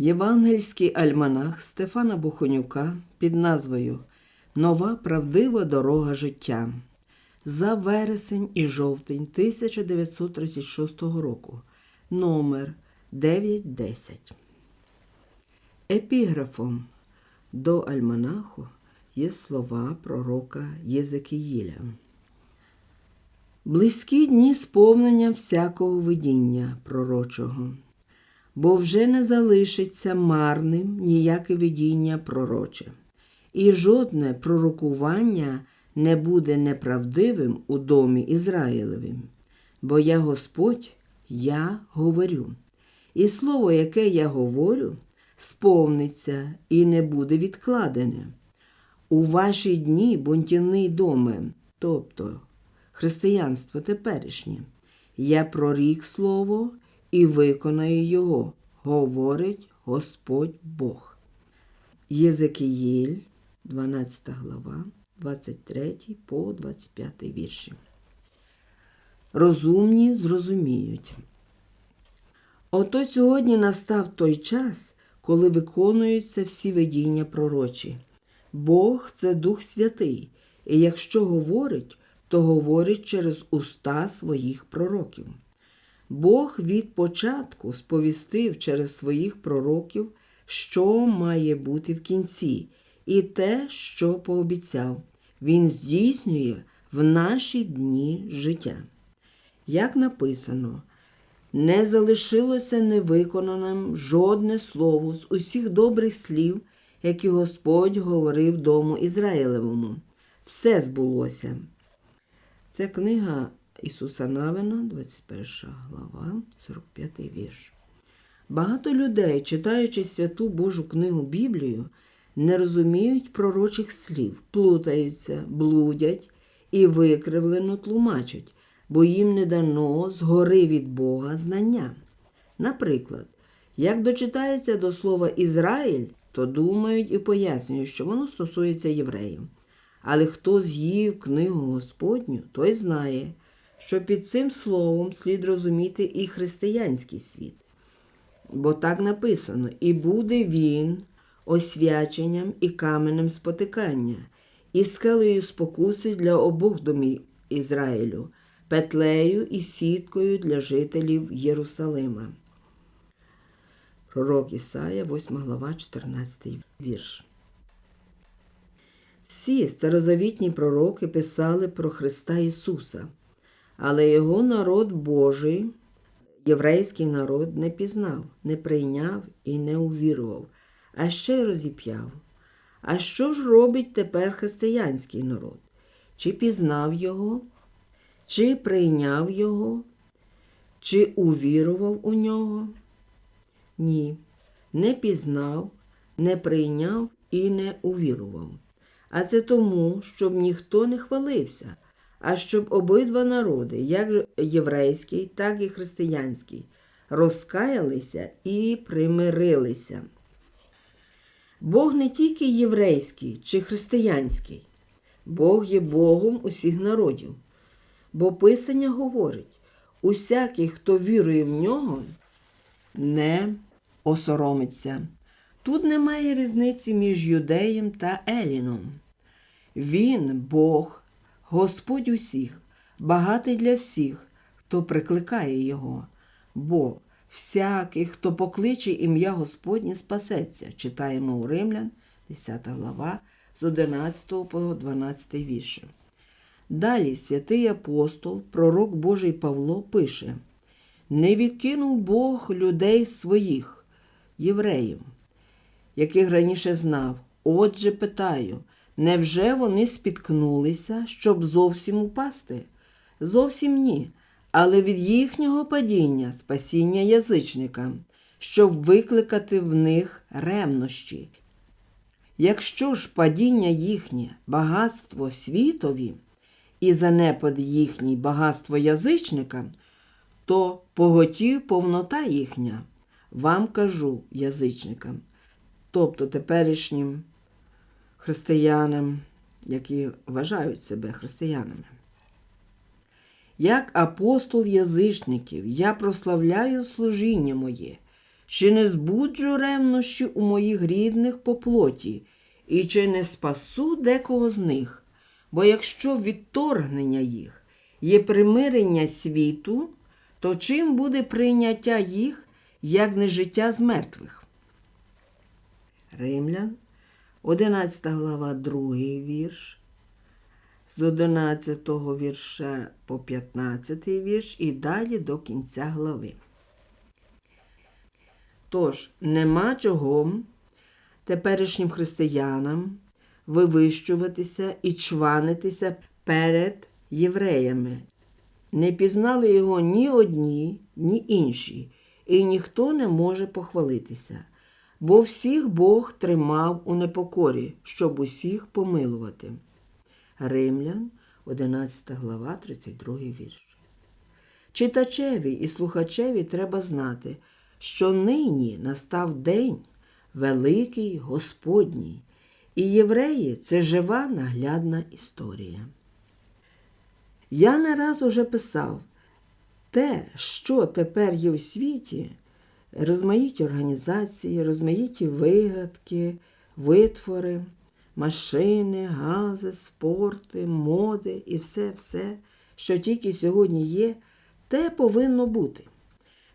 Євангельський альманах Стефана Бухонюка під назвою Нова правдива дорога життя за вересень і жовтень 1936 року. Номер 910. Епіграфом до альманаху є слова пророка Єзекіїля. Близькі дні сповнення всякого видіння пророчого, бо вже не залишиться марним ніяке видіння пророче, і жодне пророкування не буде неправдивим у домі Ізраїлевим, бо я Господь, я говорю, і слово, яке я говорю, сповниться і не буде відкладене. У ваші дні бунтівний доме, тобто християнство теперішнє, я прорік слово і виконаю його, говорить Господь Бог. Єзекіїль, 12 глава, 23 по 25 вірші. Розумні зрозуміють. Ото сьогодні настав той час, коли виконуються всі видіння пророчі. Бог це Дух Святий, і якщо говорить, то говорить через уста своїх пророків. Бог від початку сповістив через своїх пророків, що має бути в кінці, і те, що пообіцяв, Він здійснює в наші дні життя. Як написано, не залишилося невиконаним жодне слово з усіх добрих слів, які Господь говорив дому Ізраїлевому. Все збулося. Це книга Ісуса Навина, 21 глава, 45 вірш. Багато людей, читаючи святу Божу книгу Біблію, не розуміють пророчих слів, плутаються, блудять і викривлено тлумачать, бо їм не дано згори від Бога знання. Наприклад, як дочитається до слова Ізраїль, то думають і пояснюють, що воно стосується євреїв. Але хто з'їв книгу Господню, той знає, що під цим словом слід розуміти і християнський світ. Бо так написано: і буде він освяченням і каменем спотикання, і скелею спокуси для обох домів Ізраїлю, петлею і сіткою для жителів Єрусалима. Пророк Ісая, 8 глава, 14 вірш. Всі старозавітні пророки писали про Христа Ісуса, але його народ Божий, єврейський народ, не пізнав, не прийняв і не увірував, а ще й розіп'яв. А що ж робить тепер християнський народ? Чи пізнав його, чи прийняв його, чи увірував у нього? Ні, не пізнав, не прийняв і не увірував. А це тому, щоб ніхто не хвалився, а щоб обидва народи, як єврейський, так і християнський, розкаялися і примирилися. Бог не тільки єврейський чи християнський, Бог є Богом усіх народів. Бо Писання говорить: усякий, хто вірує в нього, не осоромиться. Тут немає різниці між юдеєм та Еліном. Він, Бог, Господь усіх, багатий для всіх, хто прикликає Його, бо всякий, хто покличе ім'я Господнє, спасеться, читаємо у Римлян, 10 глава, з 11 по 12 вірші. Далі святий апостол, пророк Божий Павло пише: Не відкинув Бог людей своїх, євреїв яких раніше знав. Отже, питаю, невже вони спіткнулися, щоб зовсім упасти? Зовсім ні. Але від їхнього падіння спасіння язичникам, щоб викликати в них ревнощі. Якщо ж падіння їхнє багатство світові і занепад їхній багатство язичникам, то поготів повнота їхня. Вам кажу, язичникам, тобто теперішнім християнам, які вважають себе християнами. Як апостол язичників, я прославляю служіння моє, чи не збуджу ревнощі у моїх рідних по плоті, і чи не спасу декого з них? Бо якщо відторгнення їх є примирення світу, то чим буде прийняття їх, як не життя з мертвих? Римлян, 11 глава, 2 вірш, з 11 вірша по 15 вірш і далі до кінця глави. Тож, нема чого теперішнім християнам вивищуватися і чванитися перед євреями. Не пізнали його ні одні, ні інші, і ніхто не може похвалитися, бо всіх Бог тримав у непокорі, щоб усіх помилувати. Римлян, 11 глава, 32 вірш. Читачеві і слухачеві треба знати, що нині настав день великий Господній, і євреї це жива наглядна історія. Я не раз уже писав те, що тепер є у світі, розмаїті організації, розмаїті вигадки, витвори, машини, гази, спорти, моди і все-все, що тільки сьогодні є, те повинно бути.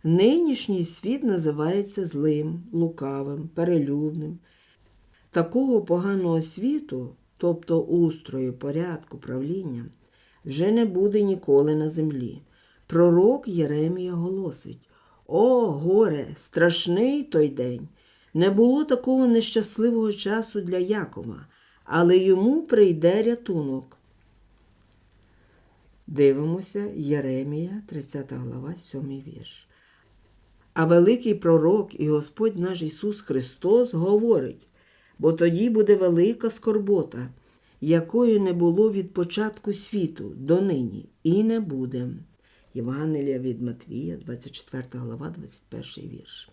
Нинішній світ називається злим, лукавим, перелюбним. Такого поганого світу, тобто устрою, порядку, правління, вже не буде ніколи на землі. Пророк Єремія голосить: О, горе, страшний той день! Не було такого нещасливого часу для Якова, але йому прийде рятунок. Дивимося Єремія, 30 глава, 7 вірш. А великий пророк і Господь наш Ісус Христос говорить, бо тоді буде велика скорбота, якої не було від початку світу до нині, і не буде. Євангелія від Матвія, 24 глава, 21 вірш.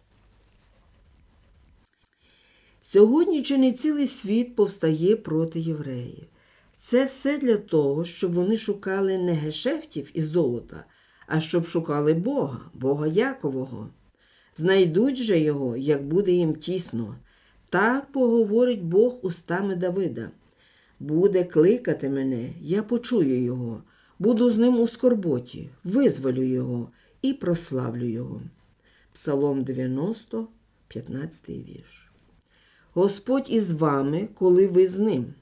Сьогодні чи не цілий світ повстає проти євреїв. Це все для того, щоб вони шукали не гешефтів і золота, а щоб шукали Бога, Бога Якового. Знайдуть же його, як буде їм тісно. Так поговорить Бог устами Давида. Буде кликати мене, я почую його, буду з ним у скорботі, визволю його і прославлю його. Псалом 90, 15 вірш. Господь із вами, коли ви з ним.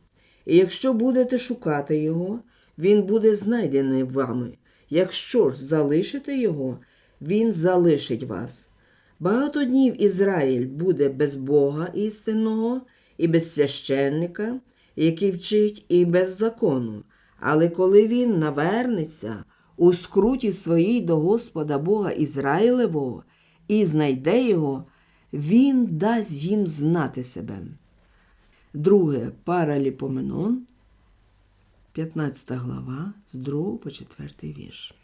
І якщо будете шукати його, він буде знайдений вами. Якщо ж залишите його, він залишить вас. Багато днів Ізраїль буде без Бога істинного і без священника, який вчить, і без закону. Але коли він навернеться у скруті своїй до Господа Бога Ізраїлевого і знайде його, він дасть їм знати себе. Друге Параліпоменон, 15 глава, з 2 по 4 вірш.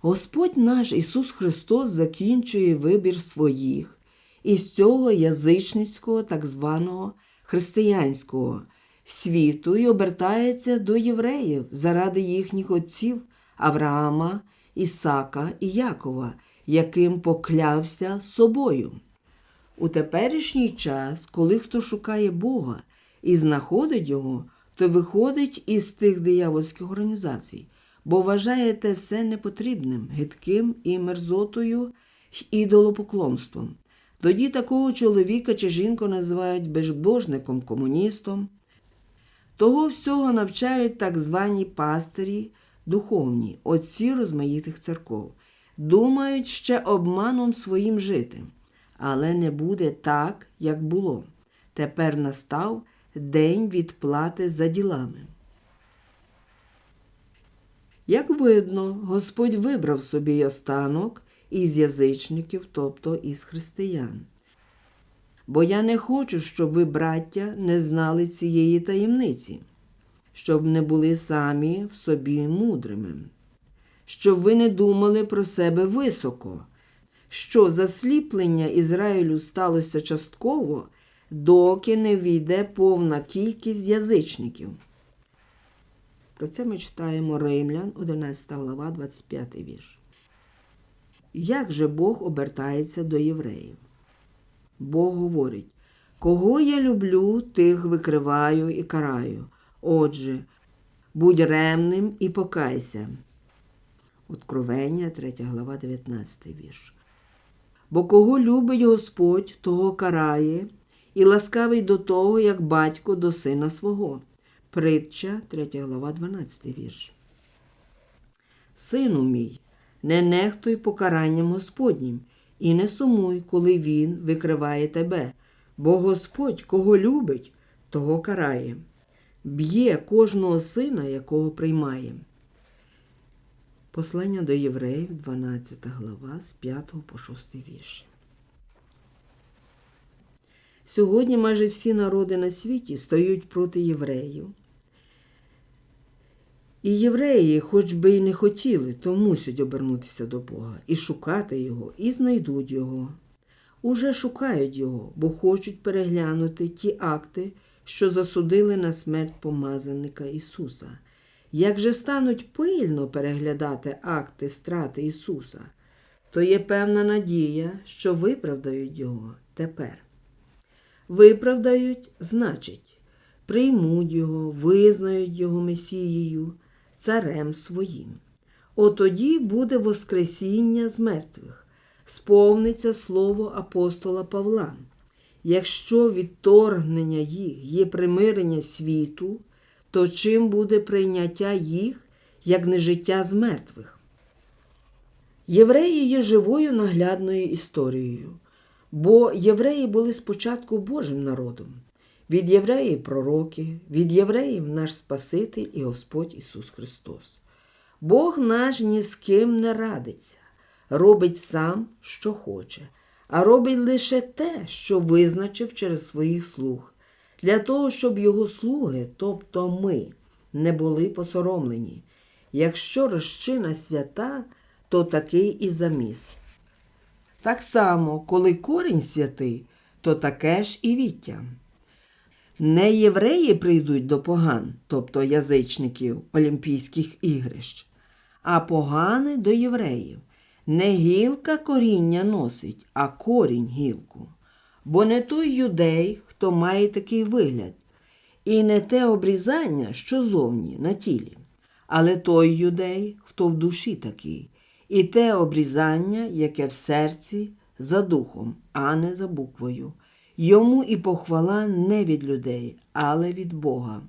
Господь наш Ісус Христос закінчує вибір своїх із цього язичницького, так званого християнського світу і обертається до євреїв заради їхніх отців Авраама, Ісака і Якова, яким поклявся собою. У теперішній час, коли хто шукає Бога і знаходить Його, то виходить із тих диявольських організацій, бо вважає те все непотрібним, гидким і мерзотою й ідолопоклонством. Тоді такого чоловіка чи жінку називають безбожником, комуністом. Того всього навчають так звані пастирі духовні, отці розмаїтих церков, думають ще обманом своїм жити. Але не буде так, як було. Тепер настав день відплати за ділами. Як видно, Господь вибрав собі останок із язичників, тобто із християн. Бо я не хочу, щоб ви, браття, не знали цієї таємниці, щоб не були самі в собі мудрими, щоб ви не думали про себе високо, що засліплення Ізраїлю сталося частково, доки не війде повна кількість язичників. Про це ми читаємо Римлян, 11 глава, 25 вірш. як же Бог обертається до євреїв. Бог говорить, кого я люблю, тих викриваю і караю. Отже, будь ремним і покайся. Откровення, 3 глава, 19 вірш. Бо кого любить Господь, того карає, і ласкавий до того, як батько до сина свого. Притча, 3 глава, 12 вірш. Сину мій, не нехтуй покаранням Господнім, і не сумуй, коли Він викриває тебе, бо Господь, кого любить, того карає, б'є кожного сина, якого приймає. Послання до євреїв, 12 глава, з 5 по 6 вірш. Сьогодні майже всі народи на світі стають проти євреїв. І євреї, хоч би й не хотіли, то мусять обернутися до Бога і шукати Його, і знайдуть Його. Уже шукають Його, бо хочуть переглянути ті акти, що засудили на смерть помазанника Ісуса. Як же стануть пильно переглядати акти страти Ісуса, то є певна надія, що виправдають Його тепер. Виправдають, значить, приймуть Його, визнають Його Месією, царем своїм. Отоді буде Воскресіння з мертвих, сповниться слово апостола Павла. Якщо відторгнення їх є примирення світу, то чим буде прийняття їх, як не життя з мертвих? Євреї є живою наглядною історією, бо євреї були спочатку Божим народом. Від євреїв пророки, від євреїв наш Спаситель і Господь Ісус Христос. Бог наш ні з ким не радиться, робить сам, що хоче, а робить лише те, що визначив через своїх слуг, для того, щоб його слуги, тобто ми, не були посоромлені. Якщо розчина свята, то такий і заміс. Так само, коли корінь святий, то таке ж і віття. Не євреї прийдуть до поган, тобто язичників Олімпійських ігрищ, а погани до євреїв. Не гілка коріння носить, а корінь гілку. Бо не той юдей, хто має такий вигляд, і не те обрізання, що зовні на тілі, але той юдей, хто в душі такий, і те обрізання, яке в серці за духом, а не за буквою. Йому і похвала не від людей, але від Бога.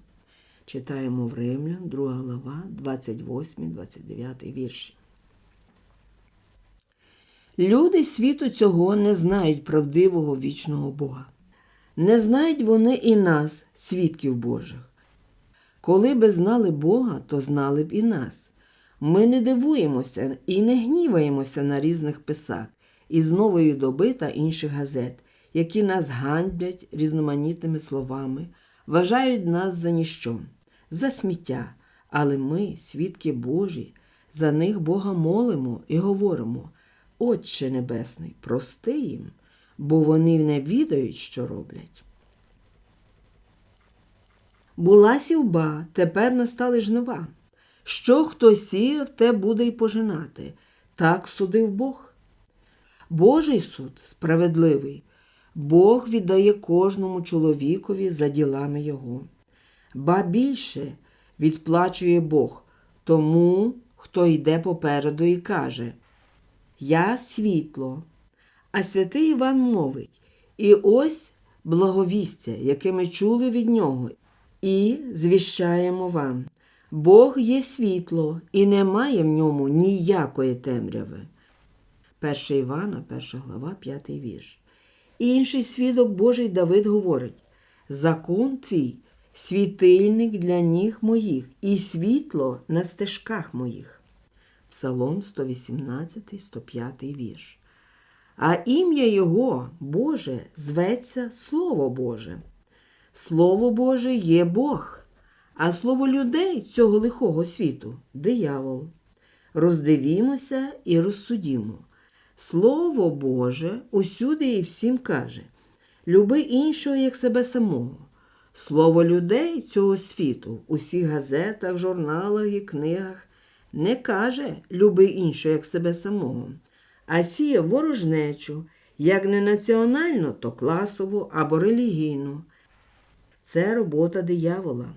Читаємо в Римлян, 2 глава, 28-29 вірші. Люди світу цього не знають правдивого вічного Бога. Не знають вони і нас, свідків Божих. Коли би знали Бога, то знали б і нас. Ми не дивуємося і не гніваємося на різних писах із нової доби та інших газет, які нас ганьблять різноманітними словами, вважають нас за ніщо, за сміття. Але ми, свідки Божі, за них Бога молимо і говоримо. Отче Небесний, прости їм, бо вони не відають, що роблять. Була сівба, тепер настали жнива. Що хто сіяв, те буде й пожинати. Так судив Бог. Божий суд справедливий. Бог віддає кожному чоловікові за ділами його. Ба більше відплачує Бог тому, хто йде попереду і каже Я світло. А святий Іван мовить і ось благовістя, яке ми чули від нього, і звіщаємо вам. Бог є світло, і немає в ньому ніякої темряви. 1 Івана, 1 глава, 5 вірш. Інший свідок Божий Давид говорить: Закон твій світильник для ніг моїх, і світло на стежках моїх. Псалом 118, 105 вірш. А ім'я Його, Боже, зветься Слово Боже. Слово Боже є Бог, а слово людей цього лихого світу диявол. Роздивімося і розсудімо. Слово Боже усюди і всім каже люби іншого, як себе самого. Слово людей цього світу в усіх газетах, журналах і книгах не каже люби іншого, як себе самого, а сіє ворожнечу, як не національну, то класову або релігійну. Це робота диявола,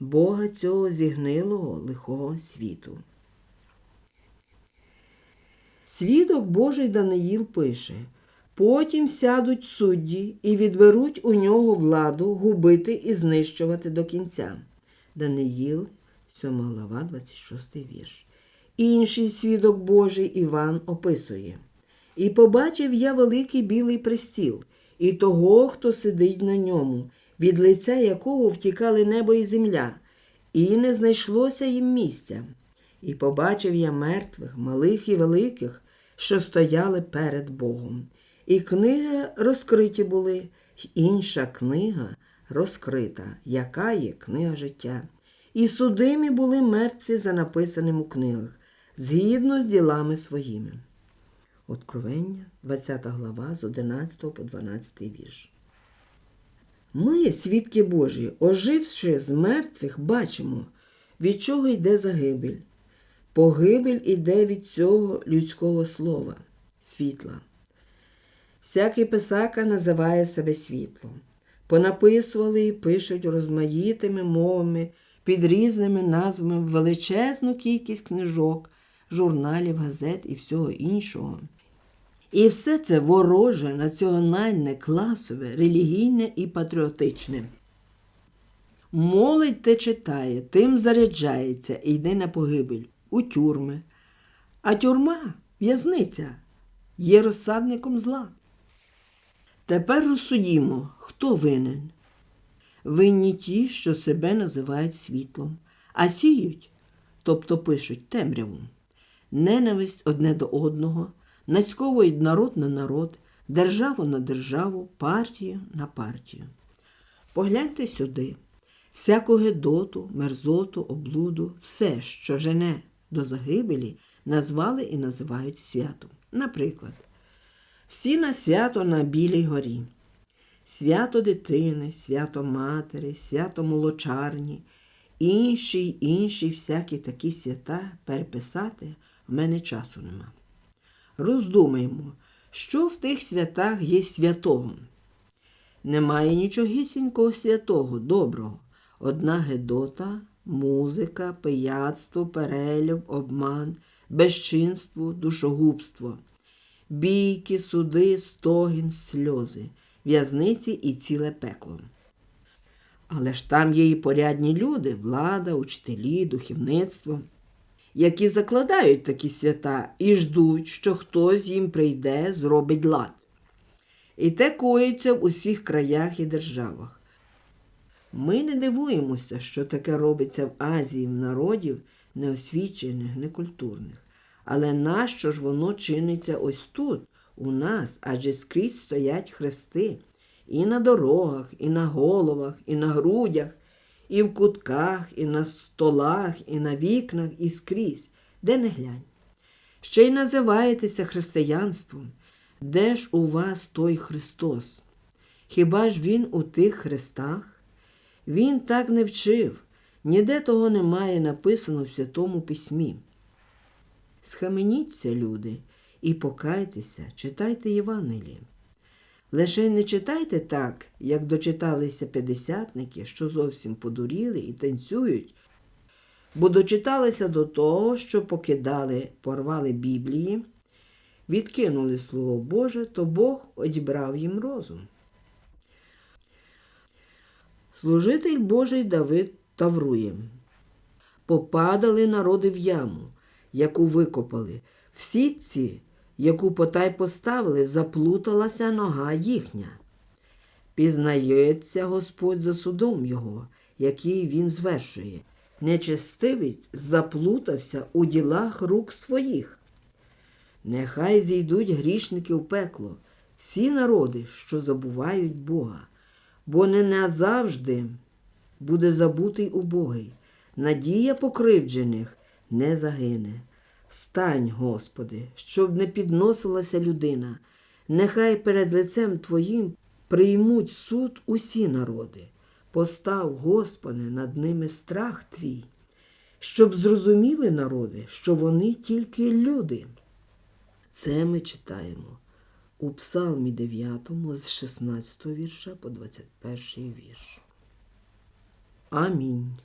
Бога цього зігнилого лихого світу. Свідок Божий Даниїл пише Потім сядуть судді і відберуть у нього владу губити і знищувати до кінця. Даниїл, 7 глава, 26 вірш. Інший свідок Божий Іван описує І побачив я великий білий престіл, і того, хто сидить на ньому, від лиця якого втікали небо і земля, і не знайшлося їм місця. І побачив я мертвих, малих і великих, що стояли перед Богом. І книги розкриті були, інша книга розкрита, яка є книга життя. І судимі були мертві за написаним у книгах, згідно з ділами своїми. Откровення, 20 глава, з 11 по 12 вірш. Ми, свідки Божі, оживши з мертвих, бачимо, від чого йде загибель. Погибель іде від цього людського слова, світла. Всякий писака називає себе світлом. Понаписували і пишуть розмаїтими мовами під різними назвами величезну кількість книжок, журналів, газет і всього іншого. І все це вороже, національне, класове, релігійне і патріотичне. Молодь те читає, тим заряджається і йде на погибель у тюрми. А тюрма, в'язниця, є розсадником зла. Тепер розсудімо, хто винен. Винні ті, що себе називають світлом, а сіють, тобто пишуть темряву, ненависть одне до одного, нацьковують народ на народ, державу на державу, партію на партію. Погляньте сюди, всяку гедоту, мерзоту, облуду, все, що жене до загибелі, назвали і називають святом. Наприклад, всі на свято на Білій горі. Свято дитини, свято матері, свято молочарні, інші інші всякі такі свята переписати в мене часу нема. Роздумаємо, що в тих святах є святого. Немає нічогісінького святого, доброго. Одна гедота, музика, пияцтво, перелюб, обман, безчинство, душогубство бійки, суди, стогін, сльози, в'язниці і ціле пекло. Але ж там є і порядні люди, влада, учителі, духовництво, які закладають такі свята і ждуть, що хтось їм прийде, зробить лад. І те коїться в усіх краях і державах. Ми не дивуємося, що таке робиться в Азії в народів неосвічених, некультурних. Але нащо ж воно чиниться ось тут, у нас, адже скрізь стоять хрести і на дорогах, і на головах, і на грудях, і в кутках, і на столах, і на вікнах, і скрізь, де не глянь. Ще й називаєтеся християнством. Де ж у вас той Христос? Хіба ж Він у тих хрестах? Він так не вчив, ніде того немає написано в Святому Письмі. Схаменіться, люди, і покайтеся, читайте Євангеліє. Лише не читайте так, як дочиталися п'ятдесятники, що зовсім подуріли і танцюють, бо дочиталися до того, що покидали, порвали Біблії, відкинули Слово Боже, то Бог одібрав їм розум. Служитель Божий Давид Таврує. Попадали народи в яму яку викопали. В сітці, яку потай поставили, заплуталася нога їхня. Пізнається Господь за судом його, який він звершує. Нечестивець заплутався у ділах рук своїх. Нехай зійдуть грішники в пекло, всі народи, що забувають Бога, бо не назавжди буде забутий убогий. Надія покривджених не загине. Стань, Господи, щоб не підносилася людина, нехай перед лицем Твоїм приймуть суд усі народи. Постав, Господи, над ними страх Твій, щоб зрозуміли народи, що вони тільки люди. Це ми читаємо у Псалмі 9 з 16 вірша по 21 вірш. Амінь.